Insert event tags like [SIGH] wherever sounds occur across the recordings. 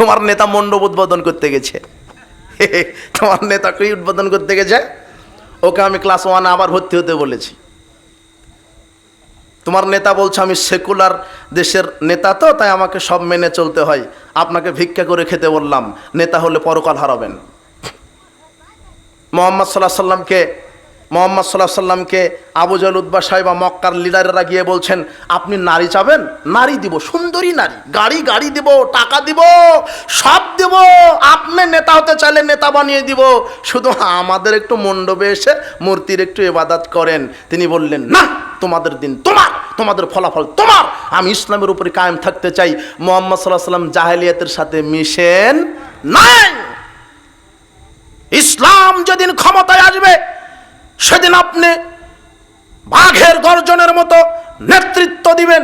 তোমার নেতা মণ্ডপ উদ্বোধন করতে গেছে। [LAUGHS] তোমার নেতা কি উদ্বোধন করতে গেছে? ওকে আমি ক্লাস ওয়ানে আবার ভর্তি হতে বলেছি। তোমার নেতা বলছে, আমি সেকুলার দেশের নেতা তো, তাই আমাকে সব মেনে চলতে হয়। আপনাকে ভিক্ষা করে খেতে বললাম। নেতা হলে পরকাল হারাবেন। মোহাম্মদ সাল্লাহ সাল্লামকে মোহাম্মদ সাল্লাহ সাল্লামকে আবু জাল উদ্বা সাহেব বা মক্কার লিডারেরা গিয়ে বলছেন, আপনি নারী চাবেন? নারী দিব, সুন্দরী নারী। গাড়ি গাড়ি দিব, টাকা দিব, সব দিব। আপনি নেতা হতে চাইলে নেতা বানিয়ে দিব। শুধু আমাদের একটু মণ্ডপে এসে মূর্তির একটু এবাদাত করেন। তিনি বললেন, না, তোমাদের দিন তোমার, তোমাদের ফলাফল তোমার। আমি ইসলামের উপরে কায়েম থাকতে চাই। মোহাম্মদ সাল্লাহ সাল্লাম জাহেলিয়াতের সাথে মিশেন, নাই। ইসলাম যেদিন ক্ষমতায় আসবে সেদিন আপনি বাঘের গর্জনের মতো নেতৃত্ব দিবেন।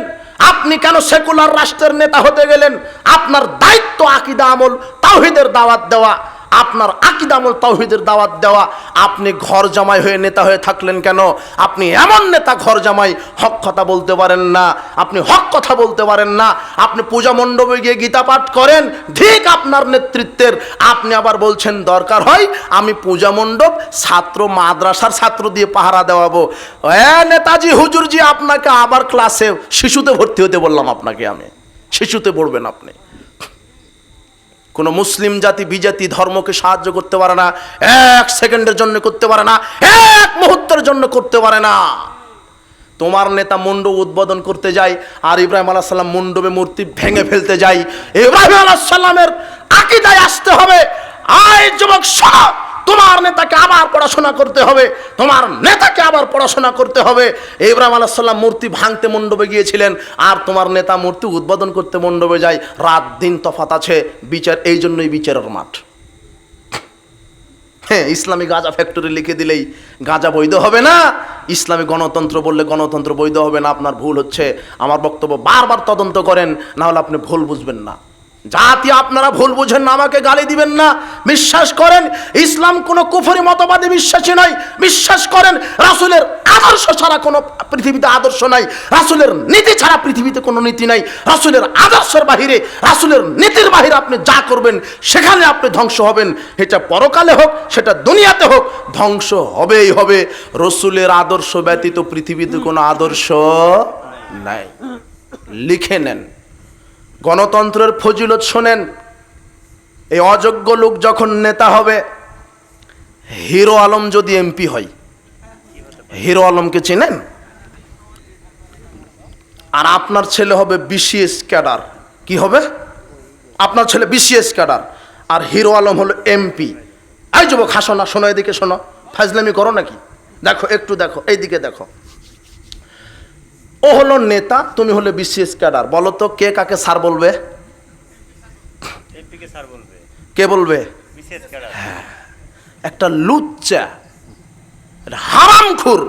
আপনি কেন সেকুলার রাষ্ট্রের নেতা হতে গেলেন? আপনার দায়িত্ব আকিদা আমল, তাওহিদের দাওয়াত দেওয়া। আপনার আকিদা আমল তাওহিদের দাওয়াত দেওয়া, আপনি ঘর জামাই হয়ে নেতা হয়ে থাকলেন কেন? আপনি এমন নেতা ঘর জামাই, হক কথা বলতে পারেন না, আপনি হক কথা বলতে পারেন না, আপনি পূজা মণ্ডপে গিয়ে গীতা পাঠ করেন, ঠিক আপনার নেতৃত্বের। আপনি আবার বলছেন, দরকার হয় আমি পূজা মণ্ডপ, ছাত্র, মাদ্রাসার ছাত্র দিয়ে পাহারা দেওয়াবো। এ নেতাজি, হুজুরজি, আপনাকে আবার ক্লাসে শিশুতে ভর্তি হতে বললাম আপনাকে আমি। শিশুতে পড়বেন আপনি। কোনো মুসলিম জাতি, বিজাতি ধর্মকে সাহায্য করতে পারে না, এক সেকেন্ডের জন্য করতে পারে না, এক মুহূর্তের জন্য করতে পারে না। তোমার নেতা মণ্ডপ উদ্বোধন করতে যায়, আর ইব্রাহিম আলাহ সাল্লাম মণ্ডপে মূর্তি ভেঙে ফেলতে যাই ইব্রাহিম আলাহ সাল্লামের আকিদায় আসতে হবে। আয় যুবক, সব তোমার নেতাকে আবার পড়াশোনা করতে হবে, তোমার নেতাকে আবার পড়াশোনা করতে হবে। ইব্রাহিম আলাহ সাল্লাম মূর্তি ভাঙতে মণ্ডপে গিয়েছিলেন, আর তোমার নেতা মূর্তি উদ্বোধন করতে মণ্ডপে যায়, রাত দিন তফাত আছে, বিচার, এই জন্যই বিচারের মাঠ। হ্যাঁ ইসলামী গাঁজা ফ্যাক্টরি লিখে দিলেই গাঁজা বৈধ হবে না, ইসলামী গণতন্ত্র বললে গণতন্ত্র বৈধ হবে না, আপনার ভুল হচ্ছে, আমার বক্তব্য বারবার তদন্ত করেন না হলে আপনি ভুল বুঝবেন না। জাতি আপনারা ভুল বুঝেন না, আমাকে গালি দিবেন না। বিশ্বাস করেন, ইসলাম কোনো কুফরি মতবাদে বিশ্বাসী নয়। বিশ্বাস করেন, রাসুলের আদর্শ ছাড়া কোনো পৃথিবীতে আদর্শ নাই। রাসুলের নীতি ছাড়া পৃথিবীতে কোনো নীতি নাই। রাসুলের আদর্শের বাহিরে, রাসুলের নীতির বাহিরে আপনি যা করবেন, সেখানে আপনি ধ্বংস হবেন। এটা পরকালে হোক, সেটা দুনিয়াতে হোক, ধ্বংস হবেই হবে। রসুলের আদর্শ ব্যতীত পৃথিবীতে কোনো আদর্শ নাই। লিখে নেন। গণতন্ত্রের ফজিলত শোনেন, এই অযোগ্য লোক যখন নেতা হবে, হিরো আলম যদি এমপি হয়, হিরো আলমকে চেনেন? আর আপনার ছেলে হবে বিসিএস ক্যাডার, কি হবে? আপনার ছেলে বিসিএস ক্যাডার, আর হিরো আলম হলো এমপি। এই যুবক, হাসো না, শোনো এদিকে, শোনো। ফাজলামি করো নাকি? দেখো, একটু দেখো, এইদিকে দেখো। ও হলো নেতা তুমি হলে বিসিএস ক্যাডার বলো তো কে কাকে স্যার বলবে কে বলবে একটা লুচ্চা একটা হারামখুর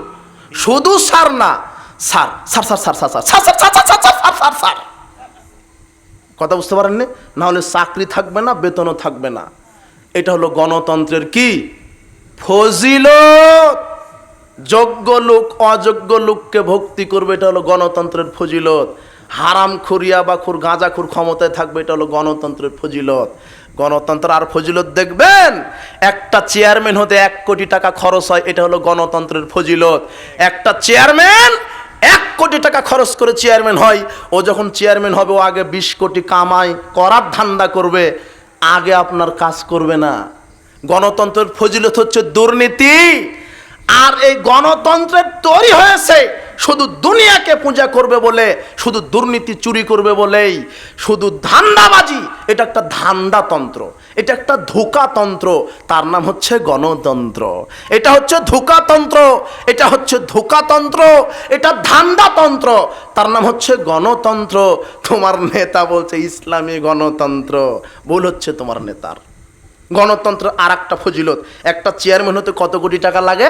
শুধু স্যার না sir sir sir sir sir sir sir sir sir sir sir sir sir কথা বুঝতে পারেননি না হলে চাকরি থাকবে না বেতনও থাকবে না এটা হলো গণতন্ত্রের কি ফজিলত যোগ্য লোক, অযোগ্য লোককে ভক্তি করবে, এটা হলো গণতন্ত্রের ফজিলত। হারাম খুরিয়া বা খুর, গাঁজা খুর ক্ষমতায় থাকবে, এটা হলো গণতন্ত্রের ফজিলত। গণতন্ত্র আর ফজিলত দেখবেন? একটা চেয়ারম্যান হতে এক কোটি টাকা খরচ হয়, এটা হলো গণতন্ত্রের ফজিলত। একটা চেয়ারম্যান এক কোটি টাকা খরচ করে চেয়ারম্যান হয়, ও যখন চেয়ারম্যান হবে, ও আগে বিশ কোটি কামাই করার ধান্দা করবে, আগে আপনার কাজ করবে না। গণতন্ত্রের ফজিলত হচ্ছে দুর্নীতি। আর এই গণতন্ত্রের তৈরি হয়েছে, শুধু দুনিয়াকে পূজা করবে বলে, শুধু দুর্নীতি চুরি করবে বলেই, শুধু ধান্দাবাজি, এটা একটা ধান্দাতন্ত্র, এটা একটা ধোকাতন্ত্র, তার নাম হচ্ছে গণতন্ত্র। এটা হচ্ছে ধোকাতন্ত্র, এটা হচ্ছে ধোকাতন্ত্র, এটা ধান্দাতন্ত্র, তার নাম হচ্ছে গণতন্ত্র। তোমার নেতা বলছে, ইসলামী গণতন্ত্র। ভুল হচ্ছে তোমার নেতার। গণতন্ত্র আর একটা ফজিলত, একটা চেয়ারম্যান হতে কত কোটি টাকা লাগে?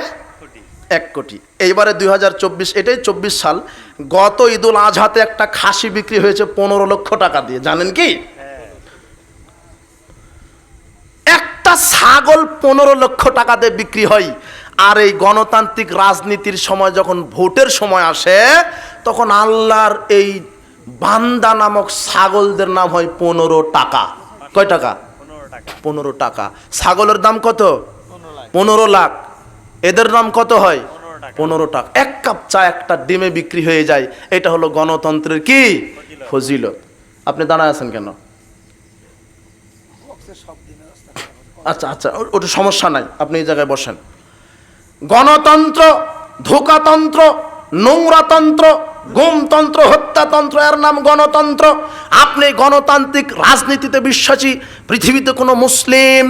এক কোটি। এইবারে দুই হাজার চব্বিশ এটাই চব্বিশ সাল। গত ঈদুল আজহাতে একটা খাসি বিক্রি হয়েছে পনেরো লক্ষ টাকা দিয়ে। জানেন কি? একটা ছাগল পনেরো লক্ষ টাকা দিয়ে বিক্রি হয়। আর এই গণতান্ত্রিক রাজনীতির সময় যখন ভোটের সময় আসে তখন আল্লাহর এই বান্দা নামক ছাগলদের নাম হয় পনেরো টাকা। কয় টাকা? পনেরো টাকা। ছাগলের দাম কত? পনেরো লাখ। এদের নাম কত হয়? পনেরো টাকা। এক কাপ চা একটা ডিমে বিক্রি হয়ে যায়। এটা হলো গণতন্ত্রের কি? ফজিলত। আপনি দাঁড়ায় আছেন কেন? আচ্ছা আচ্ছা ওটা সমস্যা নাই। আপনি এই জায়গায় বসেন। গণতন্ত্র ধোকাতন্ত্র নোংরাতন্ত্র গুমতন্ত্র, হত্যাতন্ত্র, এর নাম গণতন্ত্র। আপনি গণতান্ত্রিক রাজনীতিতে বিশ্বাসী, পৃথিবীতে কোনো মুসলিম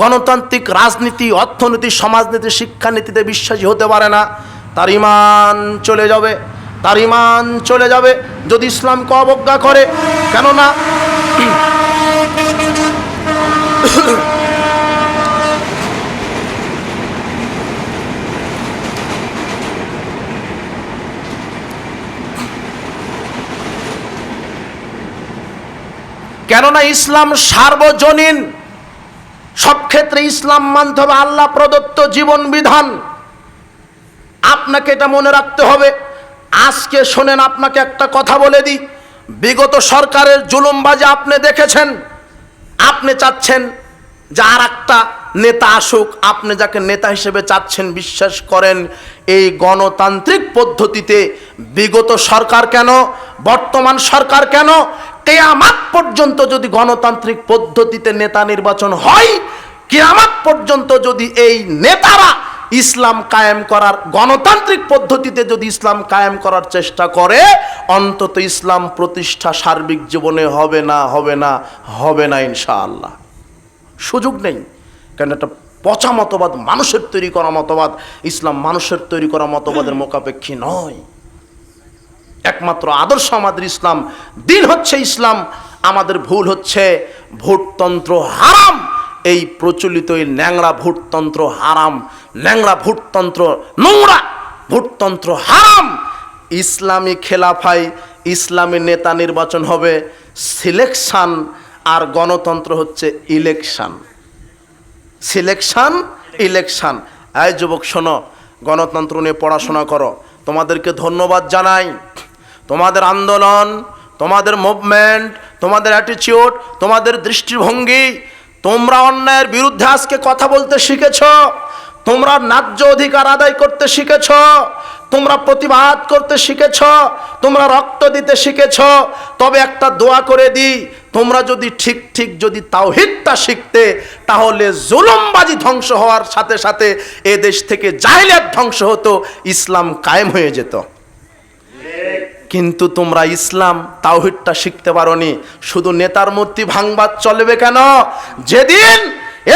গণতান্ত্রিক রাজনীতি, অর্থনীতি, সমাজনীতি, শিক্ষানীতিতে বিশ্বাসী হতে পারে না। তার ইমান চলে যাবে, তার ইমান চলে যাবে যদি ইসলামকে অবজ্ঞা করে। কেননা কেননা ইসলাম সার্বজনীন। সব ক্ষেত্রে ইসলাম মানতে হবে আল্লাহ প্রদত্ত জীবন বিধান। আপনাকে এটা মনে রাখতে হবে। আজকে শোনেন, আপনাকে একটা কথা বলে দিই। বিগত সরকারের জুলুমবাজি আপনি দেখেছেন? আপনি চাচ্ছেন যে আর একটা নেতা আসুক। আপনি যাকে নেতা হিসেবে চাচ্ছেন, বিশ্বাস করেন, এই গণতান্ত্রিক পদ্ধতিতে বিগত সরকার কেন, বর্তমান সরকার কেন কেয়ামাত পর্যন্ত যদি গণতান্ত্রিক পদ্ধতিতে নেতা নির্বাচন হয় কেয়ামাত পর্যন্ত যদি এই নেতারা ইসলাম কায়েম করার গণতান্ত্রিক পদ্ধতিতে যদি ইসলাম কায়েম করার চেষ্টা করে অন্তত ইসলাম প্রতিষ্ঠা সার্বিক জীবনে হবে না হবে না হবে না ইনশাআল্লাহ। সুযোগ নেই। কারণ একটা পচা মতবাদ মানুষের তৈরি করা মতবাদ ইসলাম মানুষের তৈরি করা মতবাদের মোকাপেক্ষী নয়। একমাত্র আদর্শ আমাদের ইসলাম। দিন হচ্ছে ইসলাম, আমাদের ভুল হচ্ছে ভোটতন্ত্র হারাম। এই প্রচলিত এই ন্যাংরা ভোটতন্ত্র হারাম, ন্যাংরা ভোটতন্ত্র নোংরা, ভোটতন্ত্র হারাম। ইসলামী খেলাফাই, ইসলামী নেতা নির্বাচন হবে, সিলেকশান আর গণতন্ত্র হচ্ছে ইলেকশন। Selection, election. এই যুবক শোনো, গণতন্ত্র নিয়ে পড়াশোনা করো। তোমাদেরকে ধন্যবাদ জানাই। তোমাদের আন্দোলন, তোমাদের মুভমেন্ট তোমাদের অ্যাটিচিউড তোমাদের দৃষ্টিভঙ্গি, তোমরা অন্যায়ের বিরুদ্ধে আজকে কথা বলতে শিখেছ, তোমরা ন্যায্য অধিকার আদায় করতে শিখেছ, তোমরা প্রতিবাদ করতে শিখেছ, তোমরা রক্ত দিতে শিখেছ, তবে একটা দোয়া করে দিই, তোমরা যদি ঠিক ঠিক যদি তাওহিদটা শিখতে, তাহলে জুলুমবাজি ধ্বংস হওয়ার সাথে সাথে এ দেশ থেকে জাহিলিয়াত ধ্বংস হতো, ইসলাম কায়েম হয়ে যেত। কিন্তু তোমরা ইসলাম তাওহিদটা শিখতে পারোনি। শুধু নেতার মূর্তি ভাঙবাদ চলবে কেন? যেদিন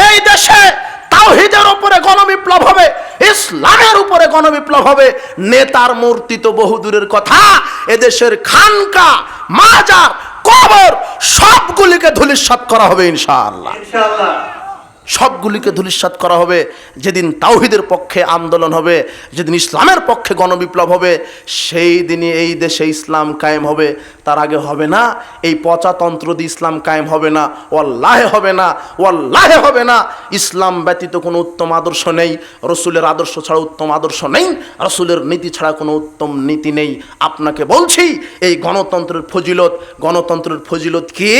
এই দেশে তাওহিদের উপরে গণবিপ্লব হবে, ইসলামের উপরে গণবিপ্লব হবে, নেতার মূর্তি তো বহুদূরের কথা। এদেশের খানকা, মাজার, কবর সবগুলিকে ধুলিস্বাত করা হবে ইনশাআল্লাহ। ইনশাআল্লাহ। সবগুলিকে ধূলিসাৎ করা হবে। যেদিন তাওহিদের পক্ষে আন্দোলন হবে, যেদিন ইসলামের পক্ষে গণবিপ্লব হবে, সেই দিনই এই দেশে ইসলাম কায়েম হবে। তার আগে হবে না এই পচাতন্ত্র দিয়ে ইসলাম কায়েম হবে না, ওয়াল্লাহে হবে না, ওয়াল্লাহে হবে না। ইসলাম ব্যতীত কোনো উত্তম আদর্শ নেই, রসুলের আদর্শ ছাড়া উত্তম আদর্শ নেই, রসুলের নীতি ছাড়া কোনো উত্তম নীতি নেই। আপনাকে বলছি, এই গণতন্ত্রের ফজিলত গণতন্ত্রের ফজিলত কি?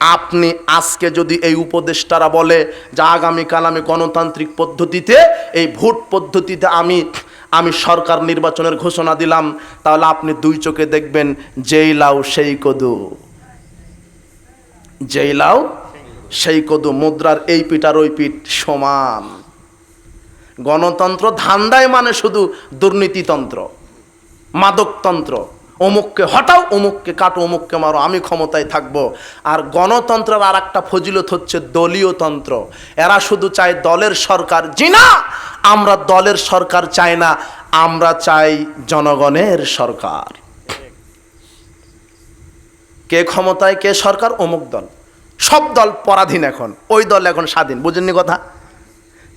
আপনি আজকে যদি এই উপদেষ্টারা বলে যে আগামীকাল আমি গণতান্ত্রিক পদ্ধতিতে, এই ভোট পদ্ধতিতে আমি আমি সরকার নির্বাচনের ঘোষণা দিলাম, তাহলে আপনি দুই চোখে দেখবেন যেই লাউ সেই কদু। যেই লাউ সেই কদু, মুদ্রার এই পিঠ আর ওই পিঠ সমান। গণতন্ত্র ধান্দায় মানে শুধু দুর্নীতিতন্ত্র, মাদকতন্ত্র। অমুককে হটাও, অমুককে কাটো, অমুককে মারো, আমি ক্ষমতায় থাকব। আর গণতন্ত্রের আর একটা ফজিলত হচ্ছে দলীয় তন্ত্র। এরা শুধু চায় দলের সরকার। জি না! আমরা দলের সরকার চাই না, আমরা চাই জনগণের সরকার। কে ক্ষমতায়, কে সরকার? অমুক দল। সব দল পরাধীন এখন। ওই দল এখন স্বাধীন। বুঝেননি কথা?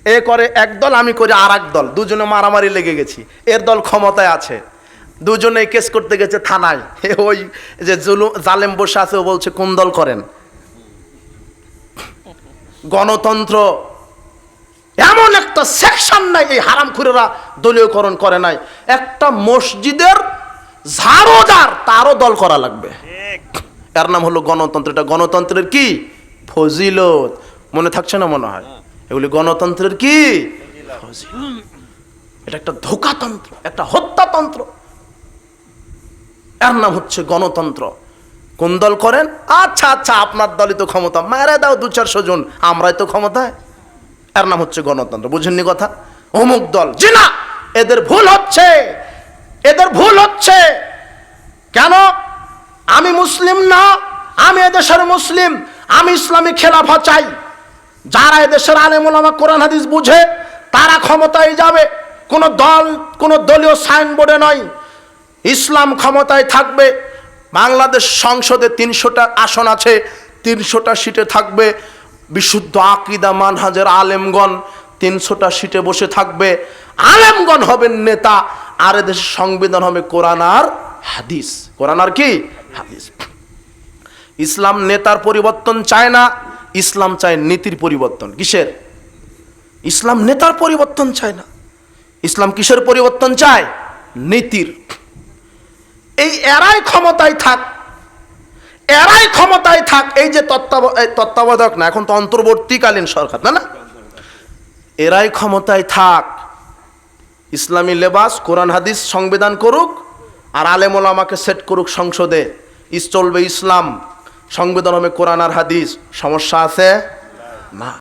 এ করে এক দল, আমি করি আর এক দল। দুজনে মারামারি লেগে গেছি। এর দল ক্ষমতায় আছে। দুজনে কেস করতে গেছে থানায়। ওই যে জুলু জালেম বসে আছে, ও বলছে, কোন দল করেন? গণতন্ত্র এমন একটা সেকশন নাই, এই হারামখুরেরা দলীয়করণ করে নাই। একটা মসজিদের ঝাড়োদার তারও দল করা লাগবে। এর নাম হলো গণতন্ত্র। এটা গণতন্ত্রের কি? ফজিলত। মনে থাকছে না, মনে হয়? এগুলি গণতন্ত্রের কি। এটা একটা ধোকাতন্ত্র, একটা হত্যাতন্ত্র। এর নাম হচ্ছে গণতন্ত্র। কোন দল করেন? আচ্ছা আচ্ছা আপনার দলই তো ক্ষমতা। মারা দাও দু চারশো জন, আমরাই তো ক্ষমতায়। এর নাম হচ্ছে গণতন্ত্র, বুঝেননি কথা? অমুক দল, জি না, এদের ভুল হচ্ছে, এদের ভুল হচ্ছে। কেন? আমি মুসলিম না, আমি এদেশের মুসলিম, আমি ইসলামী খেলাফা চাই। যারা এদেশের আলেমুলামা কোরআন হাদিস বুঝে, তারা ক্ষমতায় যাবে। কোনো দল, কোনো দলীয় সাইনবোর্ডে নয় ইসলাম ক্ষমতায় থাকবে, বাংলাদেশ সংসদে তিনশোটা আসন আছে, তিনশোটা সিটে থাকবে, বিশুদ্ধ আকিদা মানহাজের আলেমগণ তিনশোটা সিটে বসে থাকবে। আলেমগণ হবেন নেতা, আর এদেশের সংবিধান হবে কোরআন আর হাদিস। কোরআন আর কি? হাদিস। ইসলাম নেতার পরিবর্তন চায় না, ইসলাম চায় নীতির পরিবর্তন। কিসের? ইসলাম নেতার পরিবর্তন চায় না। ইসলাম কিসের পরিবর্তন চায়? নীতির। এই এরাই ক্ষমতায় থাক। এরাই ক্ষমতায় থাক, এই যে তত্ত্বাব- তত্ত্বাবধায়ক না, এখন তো অন্তর্বর্তীকালীন সরকার, না না? এরাই ক্ষমতায় থাক। ইসলামী লেবাস, কোরআন, হাদিস সংবিধান করুক, আর আলেমুল আমাকে সেট করুক সংসদে। ইস চলবে ইসলাম, সংবিধান হবে কোরআন আর হাদিস। সমস্যা আছে? না।